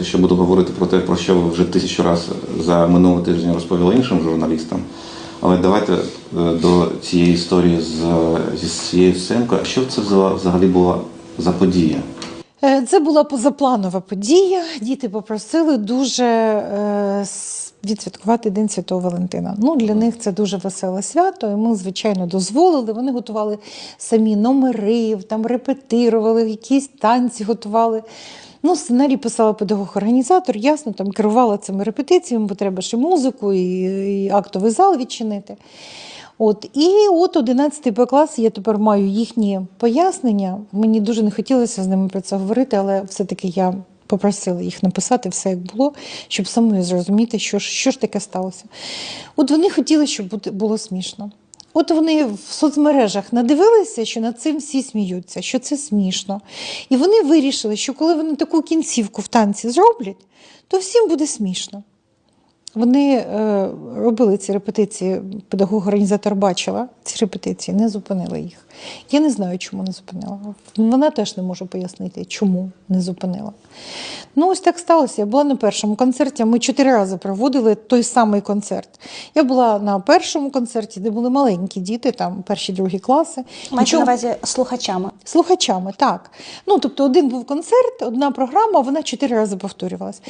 Ще буду говорити про те, про що ви вже тисячу разів за минулий тиждень розповіли іншим журналістам. Але давайте е, до цієї історії з, зі цією сценкою. Що це взагалі- взагалі була за подія? Е, Це була позапланова подія. Діти попросили дуже е, відсвяткувати День Святого Валентина. Ну, для них це дуже веселе свято, і ми, звичайно, дозволили. Вони готували самі номери, там репетирували, якісь танці готували. Ну, сценарій писала педагог-організатор, ясно, там керувала цими репетиціями, бо треба ще музику і, і актовий зал відчинити. От і от 11 Б клас, я тепер маю їхні пояснення. Мені дуже не хотілося з ними про це говорити, але все-таки я попросила їх написати все як було, щоб самою зрозуміти, що ж, що ж таке сталося. От вони хотіли, щоб було смішно. От вони в соцмережах надивилися, що над цим всі сміються, що це смішно. І вони вирішили, що коли вони таку кінцівку в танці зроблять, то всім буде смішно. Вони е, робили ці репетиції, педагог-організатор бачила ці репетиції, не зупинила їх. Я не знаю, чому не зупинила. Вона теж не може пояснити, чому не зупинила. Ну, ось так сталося. Я була на першому концерті. Ми чотири рази проводили той самий концерт. Я була на першому концерті, де були маленькі діти, там перші, другі класи. Маєте на увазі слухачами. Слухачами, так. Ну, тобто, один був концерт, одна програма, вона чотири рази повторювалась.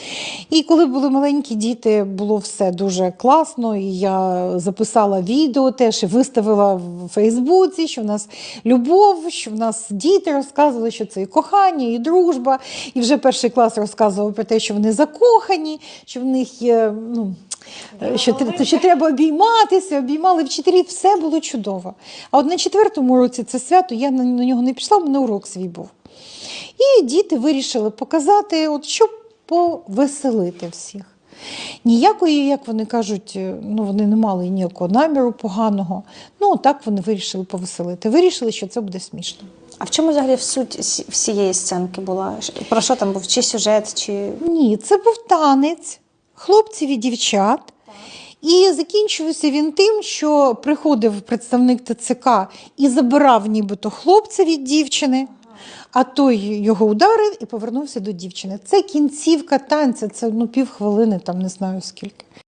І коли були маленькі діти, було все дуже класно. І я записала відео теж і виставила в Фейсбуці, що в нас любов, що в нас діти розказували, що це і кохання, і дружба. І вже перший клас розказував про те, що вони закохані, що в них є. Ну, що, що треба обійматися, обіймали вчителі, все було чудово. А от на четвертому році це свято, я на, на нього не пішла, у мене урок свій був. І діти вирішили показати, от, щоб повеселити всіх. Ніякої, як вони кажуть, е, ну вони не мали ніякого наміру поганого. Ну, так вони вирішили повеселити. Вирішили, що це буде смішно. А в чому взагалі суть всієї сценки була? Про що там був? Чи сюжет, чи Ні, це був танець хлопців і дівчат. І закінчився він тим, що приходив представник ТЦК і забирав нібито хлопця від дівчини, а той його ударив і повернувся до дівчини. Це кінцівка танця, це ну, півхвилини, там не знаю скільки.